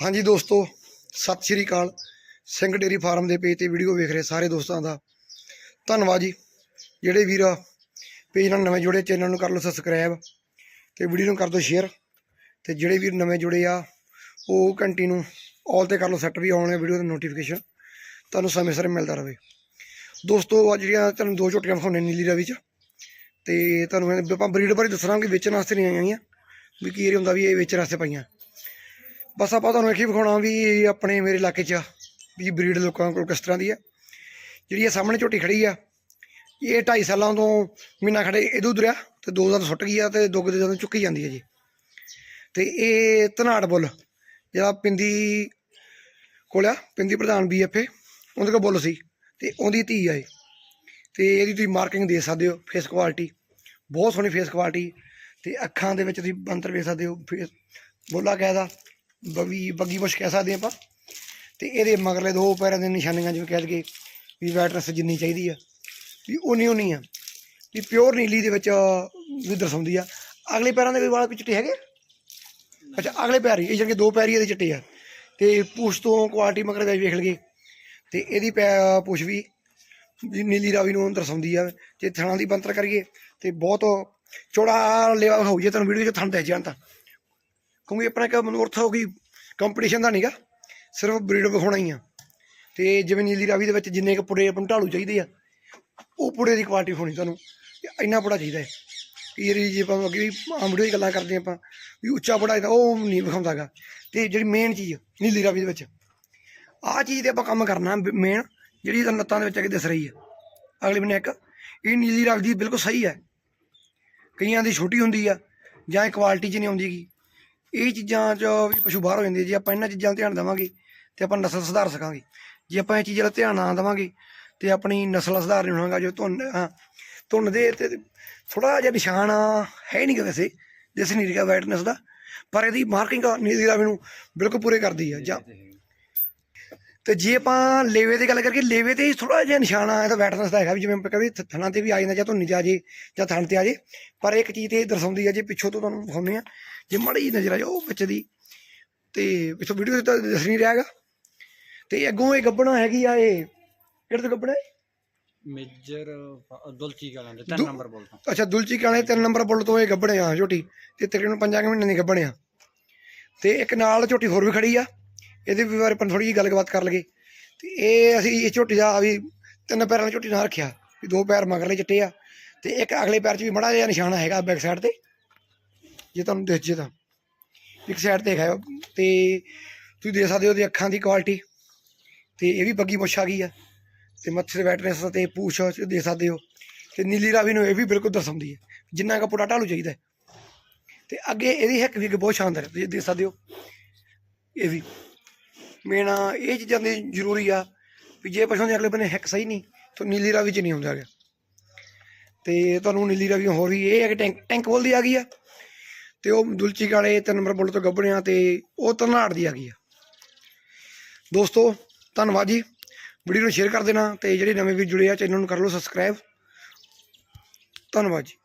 ਹਾਂਜੀ ਦੋਸਤੋ, ਸਤਿ ਸ਼੍ਰੀ ਅਕਾਲ। ਸਿੰਘ ਡੇਰੀ ਫਾਰਮ ਦੇ ਪੇਜ ਤੇ ਵੀਡੀਓ ਵੇਖ ਰਹੇ ਸਾਰੇ ਦੋਸਤਾਂ ਦਾ। ਧੰਨਵਾਦ ਜੀ। ਜਿਹੜੇ ਵੀਰ ਪੇਜ ਨਾਲ ਨਵੇਂ ਜੁੜੇ, ਚੈਨਲ ਨੂੰ ਕਰ ਲਓ ਸਬਸਕ੍ਰਾਈਬ ਤੇ ਵੀਡੀਓ ਨੂੰ ਕਰ ਦਿਓ ਸ਼ੇਅਰ ਤੇ ਜਿਹੜੇ ਵੀਰ ਨਵੇਂ ਜੁੜੇ ਆ, ਉਹ ਘੰਟੀ ਨੂੰ ਆਲ ਤੇ ਕਰ ਲਓ ਸੈੱਟ ਵੀ ਆਉਣੇ ਵੀਡੀਓ ਦਾ ਨੋਟੀਫਿਕੇਸ਼ਨ ਤੁਹਾਨੂੰ ਸਮੇਂ ਸਿਰ ਮਿਲਦਾ ਰਹੇ। ਦੋਸਤੋ, ਅੱਜ ਜਿਹੜੀਆਂ ਤੁਹਾਨੂੰ ਦੋ ਝੋਟੀਆਂ ਵਿਖਾਉਣੇ ਨੀਲੀ ਰਵੀ ਚ, ਤੇ ਤੁਹਾਨੂੰ ਆਪਾਂ ਬਰੀਡ ਬਾਰੇ ਦੱਸਣਾ ਕਿ ਵੇਚਣ ਵਾਸਤੇ ਨਹੀਂ ਆਈਆਂ ਵੀ ਕੀ ਇਹ ਹੁੰਦਾ ਵੀ ਇਹ ਵੇਚਣ ਵਾਸਤੇ ਪਈਆਂ। ਬਸ ਆਪਾਂ ਤੁਹਾਨੂੰ ਇਹ ਵਿਖਾਉਣਾ ਵੀ ਆਪਣੇ ਮੇਰੇ ਇਲਾਕੇ 'ਚ ਵੀ ਬਰੀਡ ਲੋਕਾਂ ਕੋਲ ਕਿਸ ਤਰ੍ਹਾਂ ਦੀ ਆ। ਜਿਹੜੀ ਇਹ ਸਾਹਮਣੇ ਝੋਟੀ ਖੜੀ ਆ, ਇਹ 2.5 ਸਾਲਾਂ ਤੋਂ ਮਹੀਨਾ ਖੜੇ ਇਹਦੂ ਦੁਰਿਆ ਤੇ ਦੋ ਦਿਨ ਸੁੱਟ ਗਈ ਆ ਤੇ ਦੋ ਕੁ ਦਿਨ ਚੁੱਕੀ ਜਾਂਦੀ ਹੈ ਜੀ। ਤੇ ਇਹ ਧਨਾੜ ਬੁੱਲ, ਜਿਹੜਾ ਪਿੰਦੀ ਕੋਲ ਆ, ਪਿੰਦੀ ਪ੍ਰਧਾਨ ਬੀਐਫਏ ਉਹਦੇ ਕੋਲ ਬੁੱਲ ਸੀ ਤੇ ਉਹਦੀ ਧੀ ਆ ਇਹ। ਤੇ ਇਹਦੀ ਤੁਸੀਂ ਮਾਰਕਿੰਗ ਦੇ ਸਕਦੇ ਹੋ ਫੇਸ ਕੁਆਲਿਟੀ ਬਹੁਤ ਸੋਹਣੀ ਫੇਸ ਕੁਆਲਿਟੀ ਤੇ ਅੱਖਾਂ ਦੇ ਵਿੱਚ ਤੁਸੀਂ ਬੰਤਰ ਵੇਖ ਸਕਦੇ ਹੋ ਫੇਸ ਬੋਲਾ ਕਹਿਦਾ ਬਗੀ ਬੱਗੀ ਬੁਸ਼ ਕਹਿ ਸਕਦੇ ਆਪਾਂ। ਤੇ ਇਹਦੇ ਮਗਰਲੇ ਦੋ ਪੈਰਾਂ ਦੇ ਨਿਸ਼ਾਨੀਆਂ ਜਿਵੇਂ ਕਹਿ ਲਈਏ ਵੀ ਵੈਟਨੈਸ ਜਿੰਨੀ ਚਾਹੀਦੀ ਆ, ਵੀ ਉਨੀ ਉਨੀ ਆ, ਵੀ ਪਿਓਰ ਨੀਲੀ ਦੇ ਵਿੱਚ ਵੀ ਦਰਸਾਉਂਦੀ ਆ। ਅਗਲੇ ਪੈਰਾਂ ਦੇ ਵੀ ਵਾਲ ਕੋਈ ਚਿੱਟੇ ਹੈਗੇ ਅੱਛਾ, ਅਗਲੇ ਪੈਰ ਹੀ, ਇਹ ਜਿਹੜੇ ਦੋ ਪੈਰ ਹੀ ਇਹਦੇ ਚਿੱਟੇ ਆ। ਤੇ ਪੂਛ ਤੋਂ ਕੁਆਲਿਟੀ ਮਗਰ ਵਿੱਚ ਵੇਖ ਲਈਏ। ਤੇ ਇਹਦੀ ਪੈ, ਪੂਛ ਵੀ ਵੀ ਨੀਲੀ ਰਾਵੀ ਨੂੰ ਦਰਸਾਉਂਦੀ ਆ। ਜੇ ਥਣਾ ਦੀ ਬੰਤਰ ਕਰੀਏ, ਤੇ ਬਹੁਤ ਚੌੜਾ ਲੇਵਾ ਹੋ ਜੇ ਤੁਹਾਨੂੰ ਵੀਡੀਓ 'ਚ ਥਣ ਦੇ ਜਾਣ ਤਾਂ। ਕਿਉਂਕਿ ਆਪਣਾ ਇੱਕ ਮਨੋਰਥ ਹੋ ਗਈ ਕੰਪੀਟੀਸ਼ਨ ਦਾ ਨਹੀਂਗਾ ਸਿਰਫ ਬਰੀਡ ਵਿਖਾਉਣਾ ਹੀ ਆ। ਤੇ ਜਿਵੇਂ ਨੀਲੀ ਰਾਵੀ ਦੇ ਵਿੱਚ ਜਿੰਨੇ ਕੁ ਪੁੜੇ ਆਪਾਂ ਢਾਲੂ ਚਾਹੀਦੇ ਆ, ਉਹ ਪੁੜੇ ਦੀ ਕੁਆਲਿਟੀ ਹੋਣੀ ਤੁਹਾਨੂੰ ਇੰਨਾ ਪੁੜਾ ਚਾਹੀਦਾ ਹੈ। ਕਿ ਜਿਹੜੀ ਜੇ ਆਪਾਂ ਅੱਗੇ ਵੀ ਆਮ ਵੀਡੀਓ ਦੀ ਗੱਲਾਂ ਕਰਦੇ ਆਪਾਂ, ਵੀ ਉੱਚਾ ਪੁੜਾ ਇਹਦਾ, ਉਹ ਨਹੀਂ ਵਿਖਾਉਂਦਾਗਾ ਤੇ ਜਿਹੜੀ ਮੇਨ ਚੀਜ਼, ਨੀਲੀ ਰਾਵੀ ਦੇ ਵਿੱਚ, ਆਹ ਚੀਜ਼ ਤੇ ਆਪਾਂ ਕੰਮ ਕਰਨਾ ਮੇਨ ਜਿਹੜੀ ਤਾਂ ਲੱਤਾਂ ਦੇ ਵਿੱਚ ਅੱਗੇ ਦਿਸ ਰਹੀ ਆ। ਅਗਲੇ ਬੰਨੇ ਇੱਕ, ਇਹ ਨੀਲੀ ਰਾਵੀ ਦੀ ਬਿਲਕੁਲ ਸਹੀ ਹੈ। ਕਈਆਂ ਦੀ ਛੋਟੀ ਹੁੰਦੀ ਆ, ਜਾਂ ਇਹ ਕੁਆਲਿਟੀ 'ਚ ਨਹੀਂ ਆਉਂਦੀਗੀ ਇਹ ਚੀਜ਼ਾਂ 'ਚ ਵੀ ਪਸ਼ੂ ਬਾਹਰ ਹੋ ਜਾਂਦੇ ਆ। ਜੇ ਆਪਾਂ ਇਹਨਾਂ ਚੀਜ਼ਾਂ 'ਤੇ ਧਿਆਨ ਦੇਵਾਂਗੇ ਤੇ ਆਪਾਂ ਨਸਲ ਸੁਧਾਰ ਸਕਾਂਗੇ। ਜੇ ਆਪਾਂ ਇਹ ਚੀਜ਼ਾਂ ਦਾ ਧਿਆਨ ਨਾ ਦੇਵਾਂਗੇ ਤੇ ਆਪਣੀ ਨਸਲ ਸੁਧਾਰ ਨਹੀਂ ਹੋਣਾਗਾ। ਜੋ ਧੁੰਨ ਅਹ ਧੁੰਨ ਦੇ ਤੇ ਥੋੜਾ ਜਿਹਾ ਨਿਸ਼ਾਨ ਹੈ ਨਹੀਂ ਗਾ ਵੈਸੇ ਜਿਸ ਨਹੀਂ ਰਿਹਾ ਵਾਈਟਨੈਸ ਦਾ। ਪਰ ਇਹਦੀ ਮਾਰਕਿੰਗ ਨੀਲੀ ਮੈਨੂੰ ਬਿਲਕੁਲ ਪੂਰੇ ਕਰਦੀ ਆ। ਜਾਂ ਤੇ ਜੇ ਆਪਾਂ ਲੇਵੇ ਦੀ ਗੱਲ ਕਰੀਏ ਲੇਵੇ ਤੇ ਥੋੜਾ ਜਿਹਾ ਨਿਸ਼ਾਨ ਆ ਇਹਦਾ ਵੈਟਨੈਸ ਦਾ ਹੈਗਾ ਵੀ ਜਿਵੇਂ ਆਪਾਂ ਕਹੇ ਥਣਾ ਤੇ ਵੀ ਆ ਜਾਂਦਾ ਜਾਂ ਧੁੰਨੀ ਜਾ ਜੇ ਜਾਂ ਥਣ ਤੇ ਆ ਜੇ ਪਰ ਇੱਕ ਚੀਜ਼ ਤੇ ਇਹ ਦਰਸਾਉਂਦੀ ਆ ਜੇ ਪਿੱਛੋਂ ਤੋਂ ਤੁਹਾਨੂੰ ਵਿਖਾਉਂਦੇ ਆ ਜੇ ਮਾੜੀ ਨਜ਼ਰ ਆ ਜਾ ਉਹ ਵਿੱਚ ਦੀ ਤੇ ਪਿੱਛੋਂ ਵੀਡੀਓ ਤਾਂ ਦਿਸ ਨਹੀਂ ਰਿਹਾਗਾ ਤੇ ਅੱਗੋਂ ਇਹ ਗੱਬਣਾ ਹੈਗੀ ਆ ਇਹ ਕਿਹੜੇ ਤੋਂ ਗੱਬਣਾ ਹੈ? ਮੇਜਰ ਦੁਲਚੀ ਕਲਾਂ ਦੇ ਤਿੰਨ ਦੁ- ਨੰਬਰ ਬੋਲਦਾ ਅੱਛਾ ਦੁਲਚੀ ਕਾਲੇ ਤਿੰਨ ਨੰਬਰ ਬੁੱਲ ਤੋਂ ਇਹ ਗੱਬਣੇ ਆ ਝੋਟੀ ਤੇ ਤਕਰੀਬਨ ਪੰਜਾਂ ਕੁ ਮਹੀਨੇ ਦੀ ਗੱਬਣੇ ਆ ਤੇ ਇੱਕ ਨਾਲ ਝੋਟੀ ਹੋਰ ਵੀ ਖੜੀ ਆ। ਇਹਦੇ ਵੀ ਬਾਰੇ ਆਪਾਂ ਥੋੜੀ ਜਿਹੀ ਗੱਲਬਾਤ ਕਰ ਲਈਏ। ਤੇ ਇਹ ਅਸੀਂ ਇਹ ਝੋਟੀ ਦਾ ਵੀ ਤਿੰਨ ਪੈਰਾਂ ਵਾਲੀ ਝੋਟੀ ਨਾਲ ਰੱਖਿਆ। ਵੀ ਦੋ ਪੈਰ ਮਗਰਲੇ ਚਿੱਟੇ ਆ। ਤੇ ਇੱਕ ਅਗਲੇ ਪੈਰ 'ਚ ਵੀ ਮੜਾ ਜਿਹਾ ਨਿਸ਼ਾਨ ਹੈਗਾ ਬੈਕ ਸਾਈਡ ਤੇ। ਜੇ ਤੁਹਾਨੂੰ ਦਿਖ, ਜੇ ਤਾਂ ਇੱਕ ਸਾਈਡ ਤੇ ਹੈਗਾ ਤੇ ਤੁਸੀਂ ਦੇਖ ਸਕਦੇ ਹੋ ਉਹਦੀ ਅੱਖਾਂ ਦੀ ਕੁਆਲਿਟੀ ਤੇ ਇਹ ਵੀ ਬੱਗੀ ਮੁੱਛ ਆ ਗਈ ਆ। ਤੇ ਮੱਥੇ ਦੇ ਵੈਟਨੈਸ ਤੇ ਪੂਛ ਦੇ ਸਕਦੇ ਹੋ। ਤੇ ਨੀਲੀ ਰਾਵੀ ਨੂੰ ਇਹ ਵੀ ਬਿਲਕੁਲ ਦਰਸਾਉਂਦੀ ਹੈ ਜਿੰਨਾ ਕੁ ਪੁੜਾ ਢਾਲੂ ਚਾਹੀਦਾ। ਹੈ। ਤੇ ਅੱਗੇ ਇਹਦੀ ਹਿੱਕ ਵੀ ਅੱਗੇ ਬਹੁਤ ਸ਼ਾਨਦਾਰ ਹੈ। ਤੁਸੀਂ ਦੇਖ ਸਕਦੇ ਹੋ। ਇਹ ਵੀ। ਮੇਨ ਇਹ ਚੀਜ਼ਾਂ ਦੀ ਜ਼ਰੂਰੀ ਆ ਵੀ ਜੇ ਪਸ਼ੂ ਦੇ ਅਗਲੇ ਬੰਨੇ ਹੈਕ ਸਹੀ ਨਹੀਂ, ਤਾਂ ਨੀਲੀ ਰਾਵੀ ਚ ਨਹੀਂ ਹੁੰਦਾ ਗਿਆ ਤੇ ਤੁਹਾਨੂੰ ਨੀਲੀ ਰਾਵੀ ਹੋਰ ਵੀ ਇਹ ਹੈ ਕਿ ਟੈਂਕ ਟੈਂਕ ਬੋਲ ਦੀ ਆ ਗਈ ਆ, ਤੇ ਉਹ ਦੁਲਚੀ ਕਾਲੇ ਤਿੰਨ ਨੰਬਰ ਬੁੱਲ ਤੋਂ ਗੱਭਣਿਆ ਤੇ ਉਹ ਤਰਨਾੜ ਦੀ ਆ ਗਈ ਆ। ਦੋਸਤੋ, ਧੰਨਵਾਦ ਜੀ। ਵੀਡੀਓ ਨੂੰ ਸ਼ੇਅਰ ਕਰ ਦੇਣਾ ਤੇ ਜਿਹੜੇ ਨਵੇਂ ਵੀ ਜੁੜੇ ਆ, ਚੈਨਲ ਨੂੰ ਕਰ ਲਓ ਸਬਸਕ੍ਰਾਈਬ ਧੰਨਵਾਦ ਜੀ।